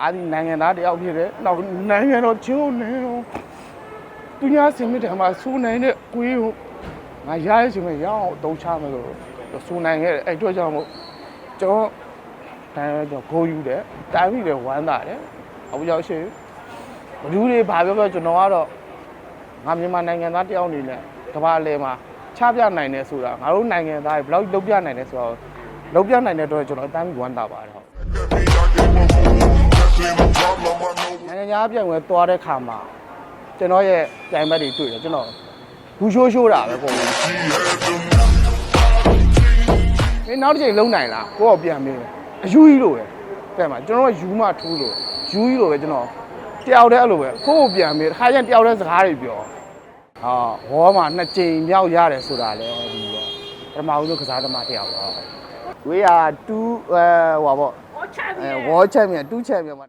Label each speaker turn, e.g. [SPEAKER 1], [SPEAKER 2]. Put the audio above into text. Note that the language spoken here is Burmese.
[SPEAKER 1] အားဒီနိုင်ငံသားတယောက်ဖြစ်တယ်နောက်နိုင်ငံတော်ချင်းကိုနေတော့သူများစင်မြစ်ထဲမှာစူးနိုင်တဲ့ကိုကြီးကိုငါရရချင်းမဲ့ရအောင်အသုံးချမယ်လို့စူးနိုင်ခဲ့တယ်အဲ့အတွက်ကြောင့်မို့ကျွန်တော်တိုင်းတော့ဂိုးယူတယ်တိုင်းပြီးလည်းဝမ်းသာတယ်အခုရောက်ရှိဘလူးတွေဘာပြောပြောကျွန်တော်ကတော့ငါမြန်မာနိုင်ငံသားတယောက်အနေနဲ့ကမ္ဘာအလယ်မှာချပြနိုင်တယ်ဆိုတာငါတို့နိုင်ငံသားတွေဘယ်လောက်လုပ်ပြနိုင်တယ်ဆိုတော့လုပ်ပြနိုင်တဲ့အတွက်ကျွန်တော်အတိုင်းပြီးဝမ်းသာပါတယ်ဟုတ် နိုင်ငံခြားပြိုင်ပွဲသွားတဲ့ခါမှာကျွန်တော်ရဲ့ပြိုင်ဘက်တွေတွေ့တယ်ကျွန်တော်ဘူးရှိုးရှိုးတာပဲပုံမှန်မင်းနောက်တစ်ချိန်လုံးနိုင်လားကိုယ့်ကိုပြန်မေးတယ်အယူကြီးလိုပဲတဲ့မှာကျွန်တော်ကယူမထူးလို့ယူကြီးလိုပဲကျွန်တော်တယောက်တည်းအဲ့လိုပဲကိုယ့်ကိုပြန်မေးတစ်ခါကျရင်တယောက်တည်းစကားတွေပြောဟာဝေါ်မှာနှစ်ကြိမ်မြောက်ရတယ်ဆိုတာလေဒီတော့ပထမဦးဆုံးကစားသမားတယောက်တော့ဝေးရ2အဲဟိုပါပေါ့အဲဝေါ်ချန်ပီယံ2ချန်ပီယံမှာ